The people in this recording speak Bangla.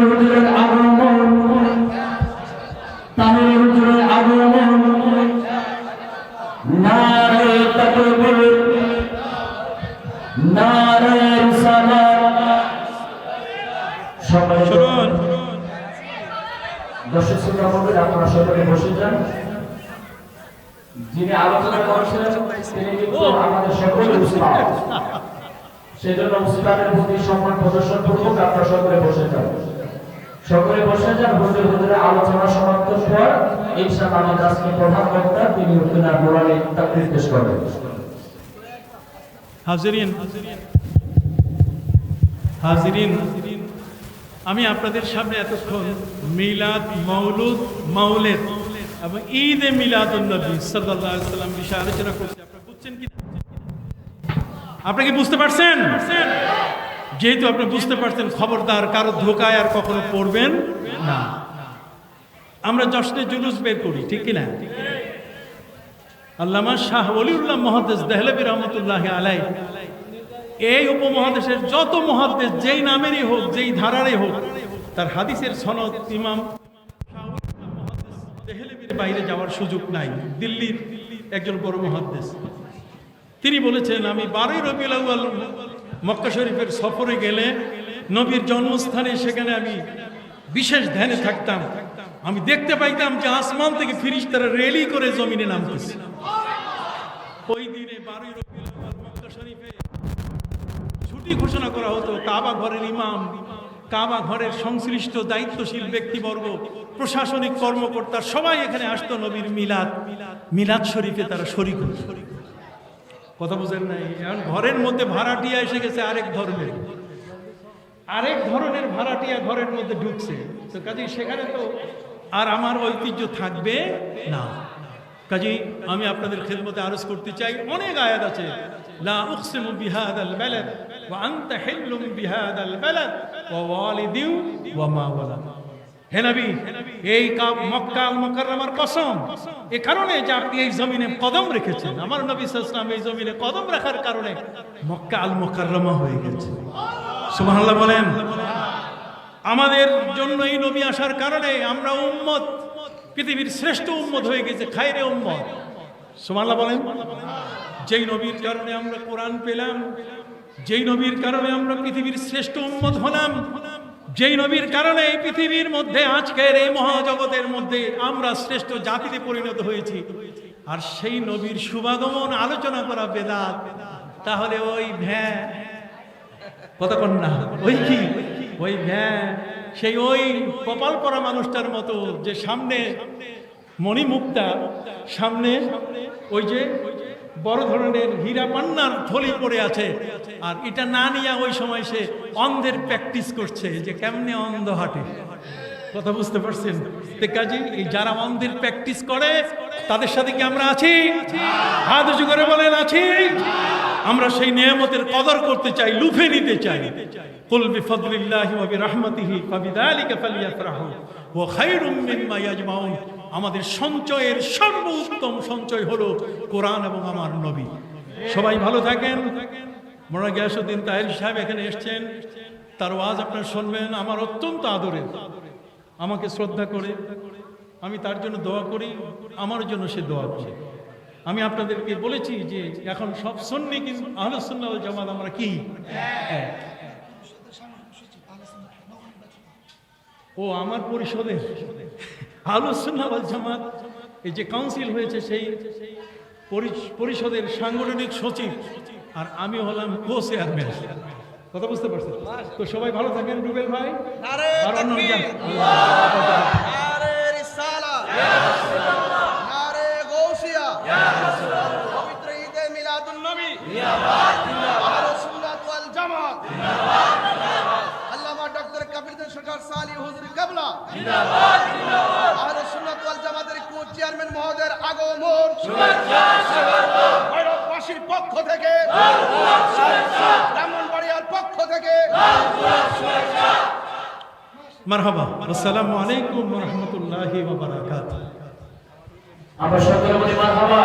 হুজুরের আগমন তামিল হুজুরের আগমন নারে সবাই শুনুন দর্শক শ্রোতা মণ্ডলী আপনারা সকলে বসে যান যিনি আলোচনা করছেন তিনি কিন্তু আমাদের সকলের উস্তাদ সেই জন্য উস্তাদের প্রতি সম্মান প্রদর্শন পূর্বক আপনারা সকলে বসে যান। সকলে বসে যান, হুজুর হুজুরের আলোচনা সমাপ্তির পর ইনশাআল্লাহ আমাদের আজকে প্রধান বক্তা তিনি উত্তরা মোরালি তাকরির পেশ করবেন। হাজিরিন হাজিরিন, আমি আপনাদের সামনে এতক্ষণ মিলাদ মৌলুদ মাউলেদ এবং ঈদ এ মিলাদুন নবী সাল্লাল্লাহু আলাইহি সাল্লাম বিষয়ে আলোচনা করছি। আপনারা বুঝছেন কি? আপনি কি বুঝতে পারছেন? যেহেতু আপনি বুঝতে পারছেন খবরদার, কারও ধোকায় আর কখনো পড়বেন না। আমরা জশ্নে জুলুস বের করি, ঠিক কি না আল্লামা শাহ ওলিউল্লাহ মহাদেশ দেহলবী রহমতুল্লাহ আলাই এই উপমহাদেশের যত মহাদেশ যেই নামেরই হোক, যেই ধারারই হোক, তার হাদিসের সনদ ইমাম বাইরে যাওয়ার সুযোগ নাই। দিল্লির একজন বড় মহাদেশ তিনি বলেছেন, আমি বারোই রবিউল মক্কা শরীফের সফরে গেলে নবীর জন্মস্থানে সেখানে আমি বিশেষ ধ্যানে থাকতাম। আমি দেখতে পাইতাম যে আসমান থেকে ফিরিস্তারা রেলি করে জমিনে নামতেছে। ওই দিনে বারোই আউয়াল মক্কা শরীফে ছুটি ঘোষণা করা হতো, কাবা ঘরের ইমাম, কাবা ঘরের সংশ্লিষ্ট দায়িত্বশীল ব্যক্তিবর্গ, প্রশাসনিক কর্মকর্তা সবাই এখানে আসতো নবীর মিলাদ। মিলাদ শরীফে তারা হতো। কথা বুঝেন নাই? এখন ঘরের মধ্যে ভাড়াটিয়া এসে গেছে আরেক ধর্মের। আরেক ধরনের ভাড়াটিয়া ঘরের মধ্যে ঢুকছে। তো কাজেই সেখানে তো আর আমার ঐতিহ্য থাকবে না। কাজেই আমি আপনাদের খেদমতে আরজ করতে চাই। অনেক আয়াত আছে। লা উকসিমু বিহাদাল বালাদ ওয়া আনতা হিল্লুম বিহাদাল বালাদ ওয়া ওয়ালিদিউ ওয়া মা ওয়ালাদ। এই কসম। এ কারণে আপনি এই জমিনে কদম রেখেছেন। আমার এই জমিনে কদম রাখার কারণে মক্কা আল হয়ে গেছে। বলেন, আমাদের জন্য এই নবী আসার কারণে আমরা উম্মত, পৃথিবীর শ্রেষ্ঠ উম্মত হয়ে গেছে খাইরে উম্মত। সুবহানাল্লাহ বলেন, যেই নবীর কারণে আমরা কোরআন পেলাম, যেই নবীর কারণে আমরা পৃথিবীর শ্রেষ্ঠ উম্মত হলাম যেই নবীর কারণে এই পৃথিবীর মধ্যে আজকের এই মহাজগতের মধ্যে আমরা শ্রেষ্ঠ জাতিতে পরিণত হয়েছি। আর সেই নবীর শুভাগমন আলোচনা করা বেদাত, তাহলে ওই ভ্যা কতক্ষণ না ওই কি? ওই ভ্যা, সেই ওই কপাল পরা মানুষটার মতো যে সামনে মণিমুক্তা, সামনে ওই যে বড় ধরনের হীরা পান্নার থলি পড়ে আছে। আর এটা না নিয়ে ওই সময় সে অন্ধের প্র্যাকটিস করছে যে কেমনে অন্ধ হাঁটে। কথা বুঝতে পারছেন? কাজী, এই যারা অন্ধের প্র্যাকটিস করে, তাদের সাথে কি আমরা আছি? হাত করে বলেন, আছি। আমরা সেই নিয়ামতের কদর করতে চাই, লুফে নিতে চাই। কুল বিফদলিল্লাহি ওয়া বিরহমাতিহি ফাবিযালিকা ফালিয়াফরাহু ওয়া খায়রুম মিম্মা ইয়াজমাউন। আমাদের সঞ্চয়ের সর্বোত্তম সঞ্চয় হলো কোরআন এবং আমার নবী। সবাই ভালো থাকেন? মোরা গিয়াসুদ্দিন তাহির সাহেব এখানে এসছেন। তার ওয়াজ আপনারা শুনবেন, আমার অত্যন্ত আদরের। আমাকে শ্রদ্ধা করে, আমি তার জন্য দোয়া করি, আমার জন্য সে দোয়া করে। আমি আপনাদেরকে বলেছি যে এখন সব সন্নি কিন্তু আহলুসুল্লাহ জামাত আমরা কি। ও আমার পরিষদের আহলুসুল্লাহ জামাত এই যে কাউন্সিল হয়েছে সেই পরি- পরিষদের সাংগঠনিক সচিব আর আমি হলাম কো চেয়ারম্যান কথা বুঝতে পারছেন? তো সবাই ভালো থাকেন রুবেল ভাই আর অন্য তাকবীর যান। নারে রিসালা নারে গৌসিয়া পবিত্র ঈদে মিলাদুন নবী আহলে সুন্নাত ওয়াল জামাত আল্লামা ডক্টর কবিরউদ্দিন সরকার সালি হুজুর কাবলা। আহলে সুন্নাত ওয়াল জামাতের কো চেয়ারম্যান মহোদয়ের আগমন। ভৈরববাসীর পক্ষ থেকে। ব্রাহ্মণবাড়িয়ার পক্ষ থেকে। মারহাবা। আসসালামু আলাইকুম ওয়া রাহমাতুল্লাহি ওয়া বারাকাতুহু। আমরা সকলে বলি মারহাবা।